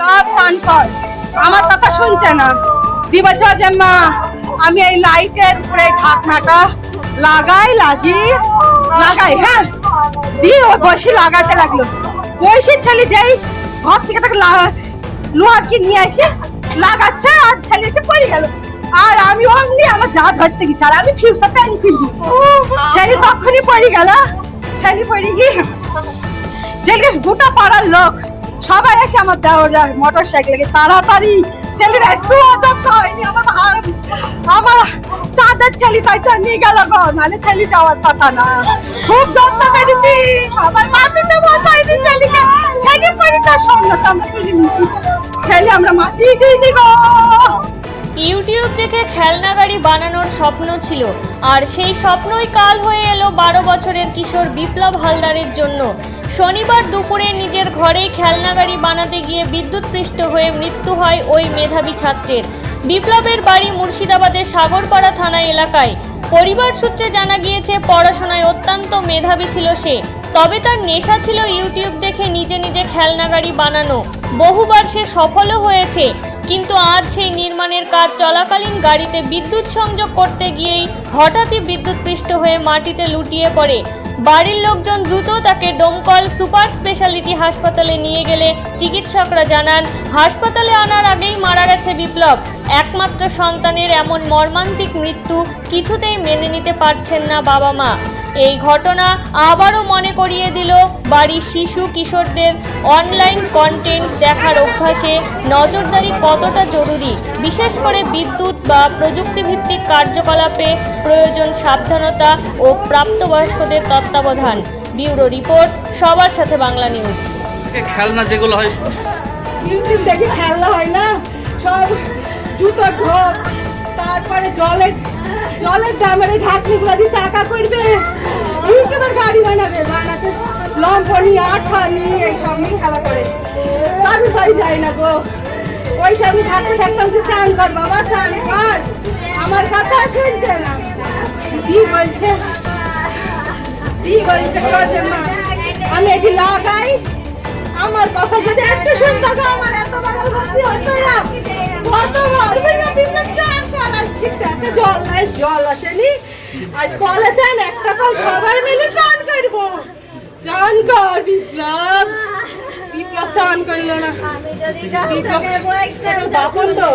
চান কর। আমার কথা শুনছে না। দি বলছো যে মা আমি এই লাইটের উপরে ঢাকনাটা লাগাই, লাগি, লাগাই হ্যাঁ? দিয়ে ও বসে লাগাতে লাগল। বসে ছেলে যেই ঘর থেকে তাকে লোহার কি নিয়ে এসে লাগাচ্ছে, আর ছেলে এসে পড়ে গেল। আর আমি অমনি আমার যা ধরতে গেছি, আর আমি ফিউচারটা আমি ফিল দিচ্ছি। ছেলে তখনই পড়ে গেল। ছেলে পড়ে গিয়ে ছেলেকে গোটা পাড়ার লোক সবাই এসে আমার দেওয়ার মোটর সাইকেলে তাড়াতাড়ি ছেলেরা একটু অযত্ন হয়নি, আমার আমার চাঁদের ছেলে তাই তো নিয়ে গেল গো নালে ছেলে যাওয়ার কথা না। খুব যত্ন করেছি সবাই মাটিতে বসাইনি ছেলেকে। ছেলে তার আমরা তুলে ছেলে আমরা মাটি দিইনি গো ইউটিউব দেখে খেলনা গাড়ি বানানোর স্বপ্ন ছিল, আর সেই স্বপ্নই কাল হয়ে এলো বারো বছরের কিশোর বিপ্লব হালদারের জন্য। শনিবার দুপুরে নিজের ঘরেই খেলনা গাড়ি বানাতে গিয়ে বিদ্যুৎপৃষ্ট হয়ে মৃত্যু হয় ওই মেধাবী ছাত্রের। বিপ্লবের বাড়ি মুর্শিদাবাদের সাগরপাড়া থানা এলাকায়। পরিবার সূত্রে জানা গিয়েছে, পড়াশোনায় অত্যন্ত মেধাবী ছিল সে। তবে তার নেশা ছিল ইউটিউব দেখে নিজে নিজে খেলনা গাড়ি বানানো। বহুবার সে সফলও হয়েছে। কিন্তু আজ সেই নির্মাণের কাজ চলাকালীন গাড়িতে বিদ্যুৎ সংযোগ করতে গিয়েই হঠাৎই বিদ্যুৎপৃষ্ট হয়ে মাটিতে লুটিয়ে পড়ে। বাড়ির লোকজন দ্রুত তাকে ডোমকল সুপার স্পেশালিটি হাসপাতালে নিয়ে গেলে চিকিৎসকরা জানান, হাসপাতালে আনার আগেই মারা গেছে বিপ্লব। একমাত্র সন্তানের এমন মর্মান্তিক মৃত্যু কিছুতেই মেনে নিতে পারছেন না বাবা মা। এই ঘটনা আবারও করিয়ে দিল। বাড়ির শিশু কিশোরদের অনলাইন কন্টেন্ট দেখার অভ্যাসে নজরদারি কতটা জরুরি? বিশেষ করে বিদ্যুৎ বা প্রযুক্তিভিত্তিক কার্যকলাপে প্রয়োজন সাবধানতা ও প্রাপ্তবয়স্কদের তত্ত্বাবধান। ব্যুরো রিপোর্ট সবার সাথে বাংলা নিউজ। খেলনা যেগুলো হয়। খেলনা হয় না। সব জুতো ঢোক তারপরে জলের জলের ডামের ঢাকনিগুলো দিয়ে চাকা করবে। ইউটিউবের গাড়ি বানাবে বানাতে আঠা নিয়ে এইসব নিয়ে খেলা করে। কারুর বাড়ি যায় না গো। ওই সবই থাকতে থাকতাম যে, চান কর বাবা, চান কর। আমার কথা শুনছে না। কি বলছে? কি বলছে গো মা? আমি এটি লাগাই। আমার কথা যদি একটু শুনতো আমার এত বড় ভর্তি হতো না। কর আজকে। জল নাই, জল আসেনি। আজ বলা চান একটা কল সবাই মিলে চান করব। চান কর বিপ্লব। বিপ্লব চান করল না। বিপ্লব বাপন তো।